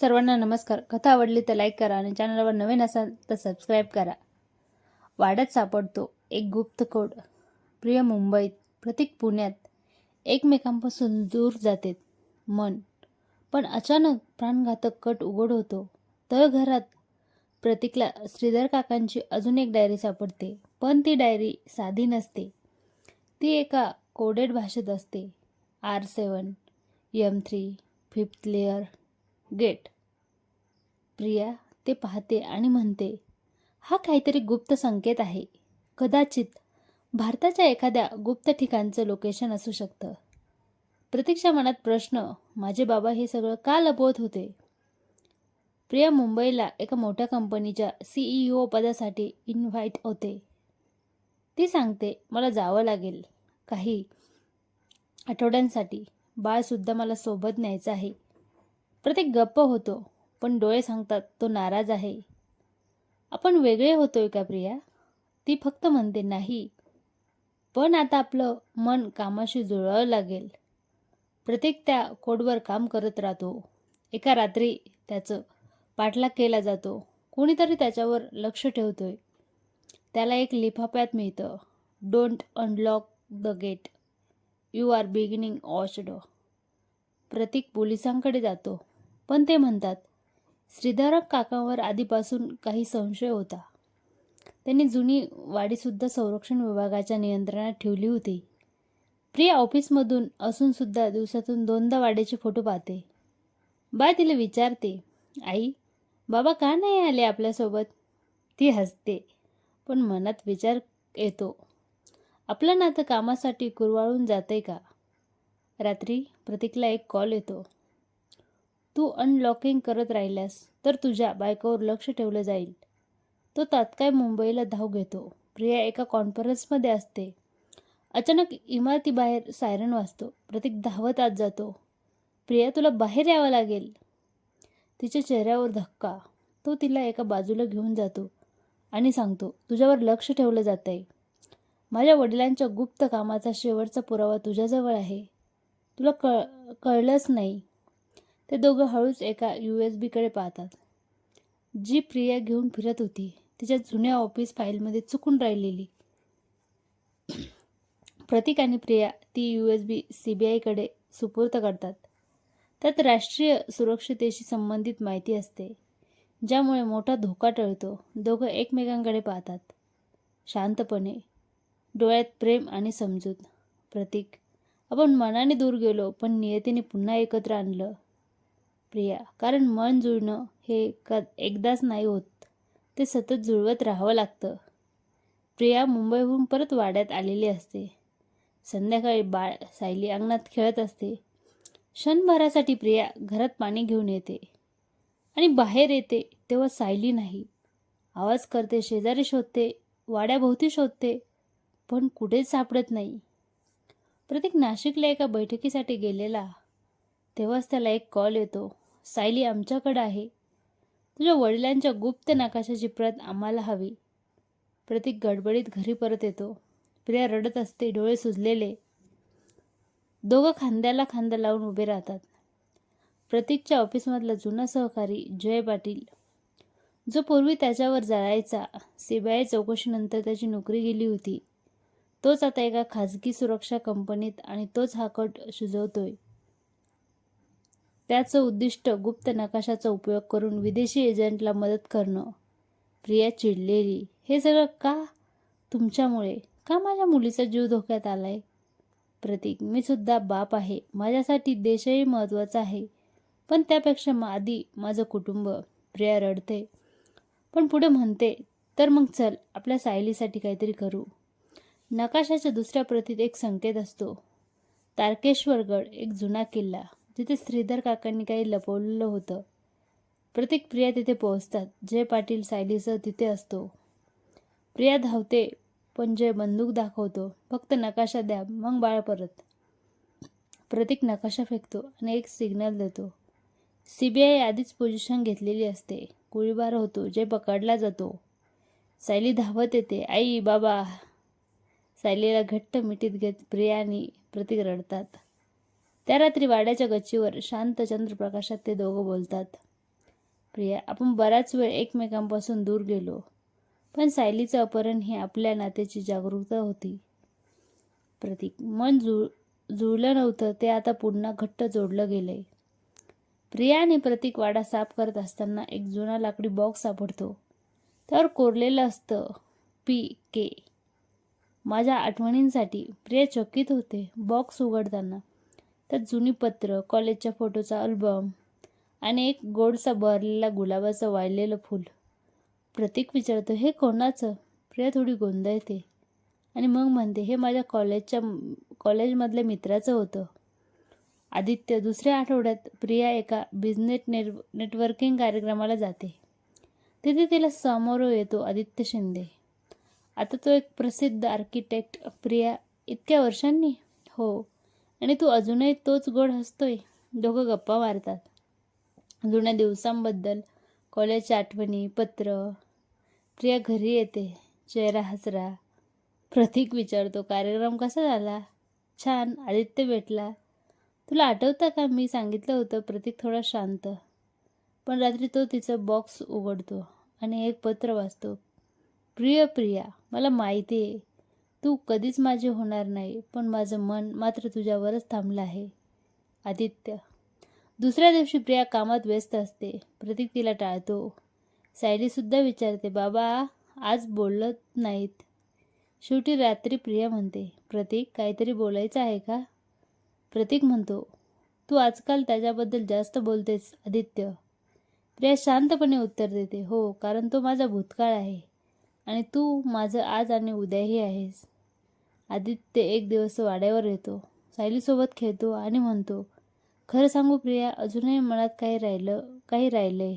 सर्वांना नमस्कार. कथा आवडली तर लाईक करा आणि चॅनलवर नवीन असाल तर सबस्क्राईब करा. वाड्यात सापडतो एक गुप्त कोड. प्रिय मुंबईत प्रतीक पुण्यात एकमेकांपासून दूर जाते मन. पण अचानक प्राणघातक कट उघड होतो. तर घरात प्रतीकला श्रीधर काकांची अजून एक डायरी सापडते. पण ती डायरी साधी नसते. ती एका कोडेड भाषेत असते. R seven M three fifth layer gate. Priya ते पाहते आणि म्हणते हा काहीतरी गुप्त संकेत आहे. कदाचित भारताच्या एखाद्या गुप्त ठिकाणचं लोकेशन असू शकतं. प्रतीक्षा मनात प्रश्न माझे बाबा हे सगळं का लपवत होते? प्रिया मुंबईला एका मोठ्या कंपनीच्या सीईओ पदासाठी इन्व्हाइट होते. ती सांगते मला जावं लागेल. काही आठवड्यांसाठी. बाळसुद्धा मला सोबत न्यायचं आहे. प्रत्येक गप्प होतो पण डोळे सांगतात तो नाराज आहे. आपण वेगळे होतोय का प्रिया? ती फक्त म्हणते नाही. पण आता आपलं मन कामाशी जुळवावं लागेल. प्रत्येक त्या कोडवर काम करत राहतो. एका रात्री त्याचं पाठलाग केला जातो. कोणीतरी त्याच्यावर लक्ष ठेवतोय. त्याला एक लिफाफ्यात मिळतं. Don't unlock the gate you are beginning ऑस्ड Pratik पोलिसांकडे जातो. पण ते म्हणतात श्रीधरक काकांवर आधीपासून काही संशय होता. त्यांनी जुनी वाडीसुद्धा संरक्षण विभागाच्या नियंत्रणात ठेवली होती. प्रिया ऑफिसमधून असूनसुद्धा दिवसातून दोनदा वाड्याचे फोटो पाहते. बाय तिला विचारते आई बाबा का नाही आले आपल्यासोबत ती हसते पण मनात विचार येतो आपलं नातं कामासाठी कुरवाळून जाते का रात्री प्रतीकला एक कॉल येतो. तू अनलॉकिंग करत राहिल्यास तर तुझ्या बायकोवर लक्ष ठेवलं जाईल. तो तात्काळ मुंबईला धाव घेतो. प्रिया एका कॉन्फरन्समध्ये असते. अचानक इमारतीबाहेर सायरन वाजतो. प्रतीक धावत आत जातो. प्रिया तुला बाहेर यावं लागेल. तिच्या चेहऱ्यावर धक्का. तो तिला एका बाजूला घेऊन जातो आणि सांगतो तुझ्यावर लक्ष ठेवलं जात आहे माझ्या वडिलांच्या गुप्त कामाचा शेवटचा पुरावा तुझ्याजवळ आहे. तुला कळ कळलंच नाही. ते दोघं हळूच एका यू एस बीकडे पाहतात. जी प्रिया घेऊन फिरत होती तिच्या जुन्या ऑफिस फाईलमध्ये चुकून राहिलेली. प्रतीक आणि प्रिया ती U S B C B आयकडे सुपूर्त करतात. त्यात राष्ट्रीय सुरक्षितेशी संबंधित माहिती असते ज्यामुळे मोठा धोका टळतो. दोघं एकमेकांकडे पाहतात. शांतपणे डोळ्यात प्रेम आणि समजूत. प्रतीक आपण मनाने दूर गेलो पण नियतीने पुन्हा एकत्र आणलं. प्रिया. कारण मन जुळणं हे क एकदाच नाही होत. ते सतत जुळवत राहावं लागतं. प्रिया मुंबईहून परत वाड्यात आलेली असते. संध्याकाळी बाळ सायली अंगणात खेळत असते. क्षणभरासाठी प्रिया घरात पाणी घेऊन येते. आणि बाहेर येते तेव्हा सायली नाही. आवाज करते शेजारी शोधते वाड्याभोवती शोधते पण कुठेच सापडत नाही. प्रत्येक नाशिकला एका बैठकीसाठी गेलेला. तेव्हाच त्याला एक कॉल येतो. सायली आमच्याकडं आहे. तुझ्या वडिलांच्या गुप्त नकाशाची प्रत आम्हाला हवी. प्रतीक गडबडीत घरी परत येतो. प्रिया रडत असते डोळे सुजलेले. दोघं खांद्याला खांदा लावून उभे राहतात. प्रतीकच्या ऑफिसमधला जुना सहकारी जय पाटील. जो पूर्वी त्याच्यावर जाळायचा. सी बी आय चौकशीनंतर त्याची नोकरी गेली होती. तोच आता एका खाजगी सुरक्षा कंपनीत आणि तोच हा कट शिजवतोय त्याचं उद्दिष्ट गुप्त नकाशाचा उपयोग करून विदेशी एजंटला मदत करणं. प्रिया चिडलेली हे सगळं का? तुमच्यामुळे? का माझ्या मुलीचा जीव धोक्यात आलाय? प्रतीक मी सुद्धा बाप आहे. माझ्यासाठी देशही महत्त्वाचा आहे. पण त्यापेक्षा आधी माझं कुटुंब. प्रिया रडते. पण पुढे म्हणते. तर मग चल आपल्या सायलीसाठी काहीतरी करू. नकाशाच्या दुसऱ्या प्रतीत एक संकेत असतो. तारकेश्वरगड एक जुना किल्ला. तिथे श्रीधर काकांनी काही लपवलेलं होतं. प्रत्येक प्रिया तिथे पोहोचतात. जय पाटील सायलीसह तिथे असतो. प्रिया धावते पण जय बंदूक दाखवतो. फक्त नकाशा द्या मग बाळ परत. प्रतीक नकाशा फेकतो आणि एक सिग्नल देतो. सी बी आय आधीच पोझिशन घेतलेली असते. गोळीबार होतो जय पकडला जातो. सायली धावत येते. आई बाबा. सायलीला घट्ट मिठीत घेत प्रिया आणि प्रतीक रडतात. त्या रात्री वाड्याच्या गच्चीवर शांत चंद्रप्रकाशात ते दोघं बोलतात. प्रिया आपण बराच वेळ एकमेकांपासून दूर गेलो पण सायलीचं अपहरण ही आपल्या नात्याची जागरूकता होती. प्रतीक मन जुळ जुळलं नव्हतं ते आता पुन्हा घट्ट जोडलं गेलंय. प्रिया आणि प्रतीक वाडा साफ करत असताना एक जुना लाकडी बॉक्स सापडतो. त्यावर कोरलेलं असतं पी के. माझ्या आठवणींसाठी प्रिया चकित होते बॉक्स उघडताना. त्यात जुनी पत्र कॉलेजच्या फोटोचा अल्बम आणि एक गोडसा बहरलेला गुलाबाचं वाळलेलं फूल. प्रतीक विचारतो हे कोणाचं? प्रिया थोडी गोंधळते आणि मग म्हणते हे माझ्या कॉलेजच्या कॉलेजमधल्या मित्राचं होतं. आदित्य दुसऱ्या आठवड्यात प्रिया एका बिझनेस नेट नेटवर्किंग कार्यक्रमाला जाते. तिथे तिला समोर येतो आदित्य शिंदे. आता तो एक प्रसिद्ध आर्किटेक्ट प्रिया इतक्या वर्षांनी? हो आणि तू अजूनही तोच गोड हसतोय. दोघं गप्पा मारतात. जुन्या दिवसांबद्दल कॉलेजच्या आठवणी पत्र. प्रिया घरी येते. चेहरा हसरा. प्रतीक विचारतो कार्यक्रम कसा झाला? छान. आदित्य भेटला. तुला आठवतं का? मी सांगितलं होतं प्रतीक थोडा शांत. पण रात्री तो तिचं बॉक्स उघडतो आणि एक पत्र वाचतो. प्रिय प्रिया मला माहिती आहे. तू कधीच माझे होणार नाही पण माझं मन मात्र तुझ्यावरच थांबलं आहे. आदित्य. दुसऱ्या दिवशी प्रिया कामात व्यस्त असते प्रतीक तिला टाळतो. सायलीसुद्धा विचारते बाबा आज बोलत नाहीत. शेवटी रात्री प्रिया म्हणते प्रतीक काहीतरी बोलायचं आहे का? प्रतीक म्हणतो तू आजकाल त्याच्याबद्दल जास्त बोलतेस आदित्य. प्रिया शांतपणे उत्तर देते हो कारण तो माझा भूतकाळ आहे. आणि तू माझं आज आणि उद्याही आहेस. आदित्य एक दिवस वाड्यावर येतो. सायलीसोबत खेळतो आणि म्हणतो खरं सांगू प्रिया अजूनही मनात काही राहिलं काही राहिलंय.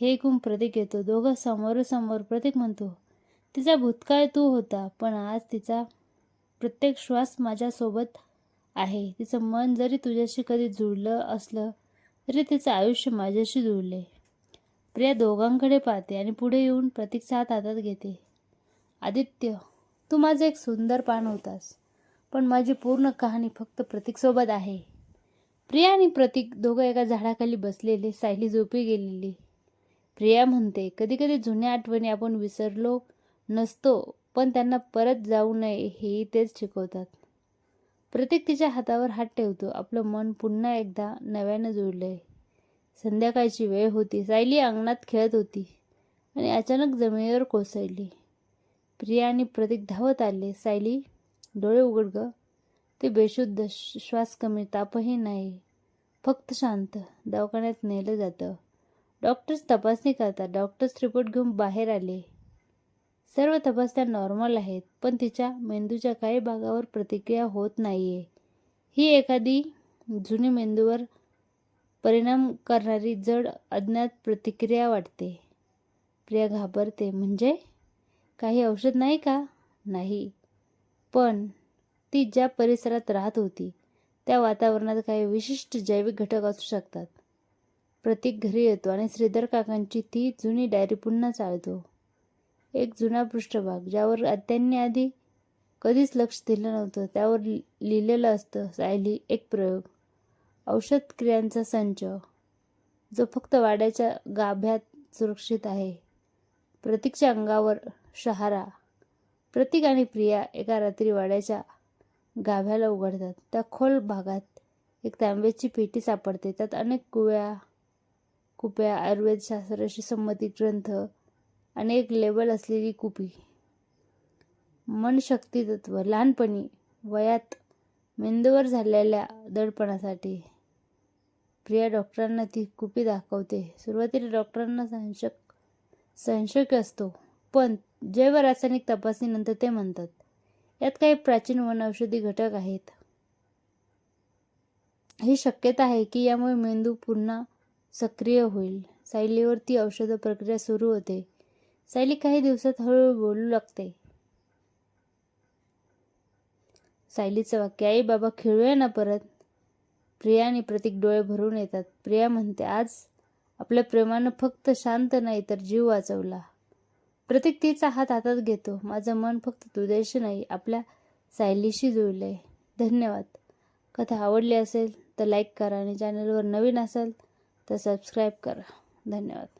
हे ऐकून प्रतीक येतो. दोघं समोरासमोर प्रतीक म्हणतो तिचा भूतकाळ तू होता पण आज तिचा प्रत्येक श्वास माझ्यासोबत आहे. तिचं मन जरी तुझ्याशी कधी जुळलं असलं तरी तिचं आयुष्य माझ्याशी जुळले प्रिया दोघांकडे पाहते आणि पुढे येऊन प्रतीकचा हात हातात घेते. आदित्य तू माझं एक सुंदर पान होतास पण माझी पूर्ण कहाणी फक्त प्रतीकसोबत आहे. प्रिया आणि प्रतीक दोघं एका झाडाखाली बसलेले सायली झोपी गेलेली. प्रिया म्हणते कधी कधी जुन्या आठवणी आपण विसरलो नसतो पण त्यांना परत जाऊ नये हेही तेच शिकवतात. प्रतीक तिच्या हातावर हात ठेवतो. आपलं मन पुन्हा एकदा नव्यानं जोडलंय संध्याकाळची वेळ होती. सायली अंगणात खेळत होती आणि अचानक जमिनीवर कोसळली. प्रिया आणि प्रतीक धावत आले. सायली डोळे उघड ग. ते बेशुद्ध श्वास कमी तापही नाही. फक्त शांत. दवाखान्यात नेलं जातं. डॉक्टर्स तपासणी करतात. डॉक्टर्स रिपोर्ट घेऊन बाहेर आले. सर्व तपासण्या नॉर्मल आहेत पण तिच्या मेंदूच्या काही भागावर प्रतिक्रिया होत नाही आहे ही एखादी जुनी मेंदूवर परिणाम करणारी जड अज्ञात प्रतिक्रिया वाटते. प्रिया घाबरते. म्हणजे? काही औषध नाही का? नाही. पण ती ज्या परिसरात राहत होती त्या वातावरणात काही विशिष्ट जैविक घटक असू शकतात. प्रतीक घरी येतो आणि श्रीधर काकांची ती जुनी डायरी पुन्हा चालतो एक जुना पृष्ठभाग ज्यावर त्यांनी आधी कधीच लक्ष दिलं नव्हतं त्यावर लिहिलेलं असतं सायली एक प्रयोग. औषध क्रियांचा संच जो फक्त वाड्याच्या गाभ्यात सुरक्षित आहे. प्रतीकच्या अंगावर शहारा प्रतीक आणि प्रिया एका रात्री वाड्याच्या गाभ्याला उघडतात. त्या खोल भागात एक तांब्याची पेटी सापडते. त्यात अनेक कुव्या कुप्या आयुर्वेदशास्त्राशी संमती ग्रंथ आणि एक लेबल असलेली कुपी मनशक्ती तत्व लहानपणी वयात मेंदूवर झालेल्या दडपणासाठी प्रिया डॉक्टरांना ती कुपी दाखवते. सुरुवातीला डॉक्टरांना संशक संशय असतो पण जैव रासायनिक तपासणीनंतर ते म्हणतात यात काही प्राचीन वनौषधी घटक आहेत. ही शक्यता आहे की यामुळे मेंदू पुन्हा सक्रिय होईल. सायलीवर ती औषध प्रक्रिया सुरू होते. सायली काही दिवसात हळूहळू बोलू लागते. सायलीचं वाक्य आई बाबा खेळूया ना परत? प्रिया आणि प्रतीक डोळे भरून येतात. प्रिया म्हणते आज आपल्या प्रेमानं फक्त शांत नाही तर जीव वाचवला. प्रतीक तिचा हात हातात घेतो. माझं मन फक्त तुझ्याशी नाही आपल्या सायलीशी जुळले धन्यवाद. कथा आवडली असेल तर लाईक करा आणि चॅनलवर नवीन असाल तर सबस्क्राईब करा. धन्यवाद.